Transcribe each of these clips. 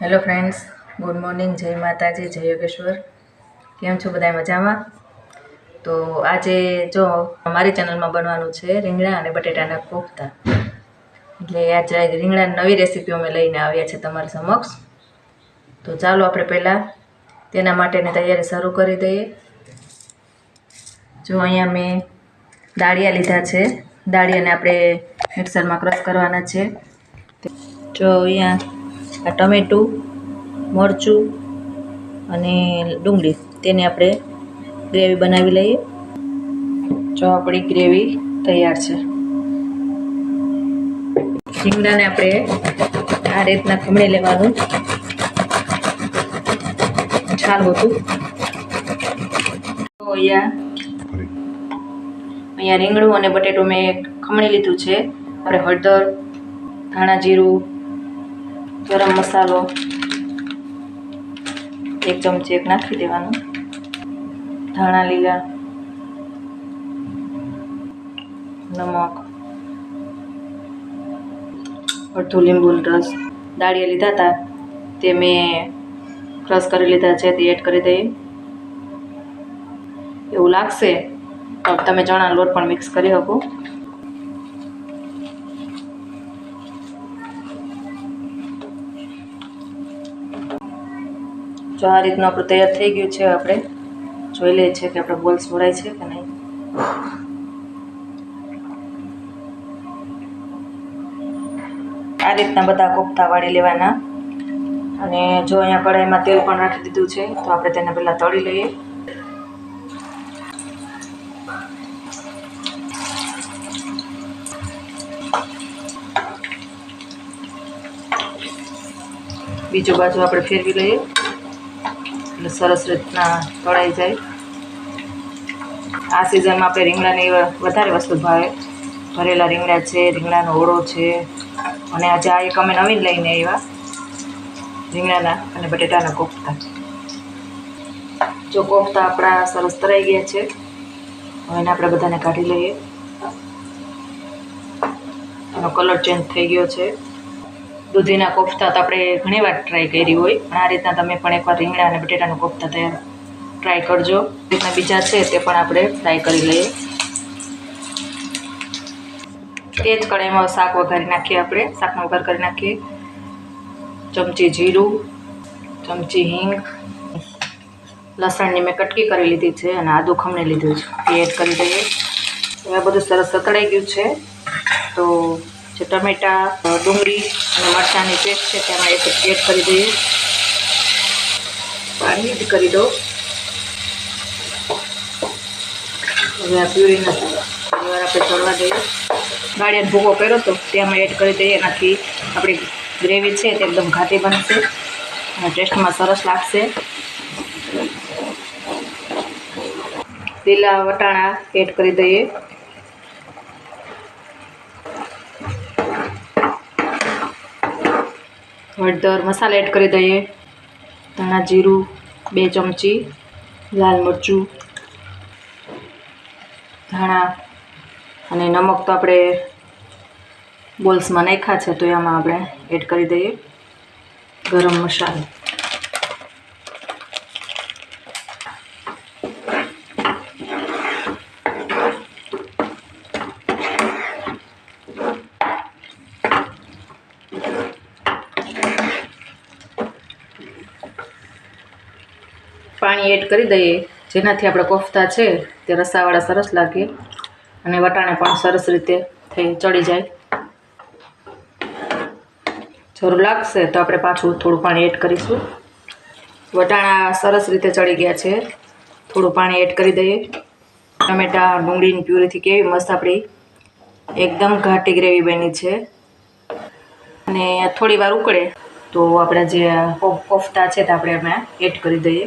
Hello friends, good morning, જય માતાજી, જય યોગેશ્વર. કેમ છો બધા મજામાં? તો આજે જો અમારી ચેનલમાં બનવાનું છે રીંગણા અને બટેટાના કોફતા. એટલે આજે રીંગણા નવી રેસીપી અમે લઈને આવ્યા છે તમારી સમક્ષ. તો ચાલો આપણે પહેલાં તેના માટેની તૈયારી શરૂ કરી દઈએ. જો અહીંયા મેં દાળિયા લીધા છે. દાળિયાને આપણે મિક્સરમાં ક્રશ કરવાના છે. જો અહીંયા આ ટમેટું, મરચું અને ડુંગળી. તેને આપણે ગ્રેવી બનાવી લઈએ. જો આપણી ગ્રેવી તૈયાર છે. રીંગણાને આપણે આ રીતના ખમણી લેવાનું. છાલ હતું તો અહીંયા અહીંયા રીંગણું અને બટેટું મેં ખમણી લીધું છે. આપણે હળદર, ધાણા જીરું ગરમ મસાલો એક ચમચી એક નાખી દેવાનું. ધાણા લીલા, નમક, અડધું લીંબુનો રસ દાળિયા લીધા હતા. તે મેં ક્રશ કરી લીધા છે, તે એડ કરી દઈએ. એવું લાગશે તમે ચણાનો લોટ પણ મિક્સ કરી શકો. જો આ રીતનું આપણું તૈયાર થઈ ગયું છે, આપણે જોઈ લઈએ છીએ કે આપણે બોલ્સ ભરાય છે કે નહીં. આ રીતના બધા કોફતા વાળી લેવાના. અને જો અહીંયા કઢાઈમાં તેલ પણ રાખી દીધું છે, તો આપણે તેને પહેલાં તળી લઈએ. બીજું બાજુ આપણે ફેરવી લઈએ. એટલે સરસ રીતના તળાઈ જાય. આ સિઝનમાં આપણે રીંગણાની વધારે વસ્તુ ભાવે. ભરેલા રીંગણા છે, રીંગણાનો ઓળો છે. અને આજે આ એક અમે નવીન લઈને આવ્યા. રીંગણાના અને બટેટાના કોફતા. જો કોફતા આપણા સરસ તરાઈ ગયા છે, હવે એને આપણે બધાને કાઢી લઈએ. એનો કલર ચેન્જ થઈ ગયો છે. દૂધીના કોફતા તો આપણે ઘણી વાર ટ્રાય કરી હોય. પણ આ રીતના તમે પણ એકવાર રીંગણા અને બટેટાનું કોફતા તૈયાર ટ્રાય કરજો. રીતના બીજા છે તે પણ આપણે ફ્રાય કરી લઈએ. તે જ કઢાઈમાં શાક વઘારી નાખીએ આપણે. શાકનો વઘાર કરી નાખીએ. ચમચી જીરું, ચમચી હિંગ, લસણની મેં કટકી કરી લીધી છે અને આદુ ખમણી લીધું છે. એ એડ કરી દઈએ. હવે બધું સરસ સતળાઈ ગયું છે. તો જે ટમેટા ડુંગળી અને મરચાંની પેસ્ટ છે, તેમાં એક એડ કરી દઈએ પાણી જ કરી દો હવે આ પ્યુરીને ઘણીવાર આપણે ચડવા દઈએ. ગાળિયાનો ભૂકો કર્યો તો તેમાં એડ કરી દઈએ. એનાથી આપણી ગ્રેવી છે તે એકદમ ઘાટી બનશે અને ટેસ્ટમાં સરસ લાગશે. લીલા વટાણા એડ કરી દઈએ. હળદર મસાલા એડ કરી દઈએ. ધાણા જીરું, બે ચમચી, લાલ મરચું, ધાણા અને નમક તો આપણે બોલ્સમાં નાખ્યા છે તો એમાં આપણે એડ કરી દઈએ. ગરમ મસાલો. પાણી એડ કરી દઈએ. જેનાથી આપણે કોફતા છે તે રસાવાળા સરસ લાગે અને વટાણા પણ સરસ રીતે થઈ ચડી જાય. જરૂર લાગશે તો આપણે પાછું થોડું પાણી એડ કરીશું. વટાણા સરસ રીતે ચડી ગયા છે. થોડું પાણી એડ કરી દઈએ. ટમેટા, ડુંગળીની પ્યુરીથી કેવી મસ્ત આપણી એકદમ ઘાટી ગ્રેવી બની છે. અને થોડી વાર ઉકળે તો આપણા જે કોફતા છે તે આપણે એમાં એડ કરી દઈએ.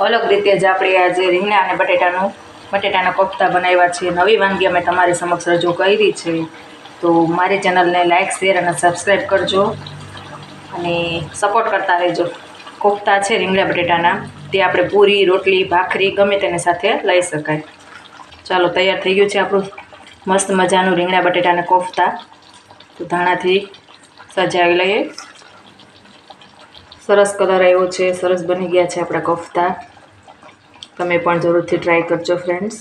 અલગ રીતે જ આપણે આજે રીંગણા અને બટેટાનું, બટેટાના કોફતા બનાવ્યા છે. નવી વાનગી અમે તમારી સમક્ષ રજૂ કરી છે. તો મારી ચેનલને લાઇક શેર અને સબસ્ક્રાઈબ કરજો. અને સપોર્ટ કરતા રહેજો. કોફતા છે રીંગણા, બટેટાના. તે આપણે પૂરી, રોટલી, ભાખરી ગમે તેની સાથે લઈ શકાય. ચાલો, તૈયાર થઈ ગયું છે આપણું મસ્ત મજાનું રીંગણા બટેટાને કોફતા. તો ધાણાથી સજાવી લઈએ. સરસ કલર આવ્યો છે, સરસ બની ગયા છે આપણા કોફતા. તમે પણ જરૂરથી ટ્રાય કરજો ફ્રેન્ડ્સ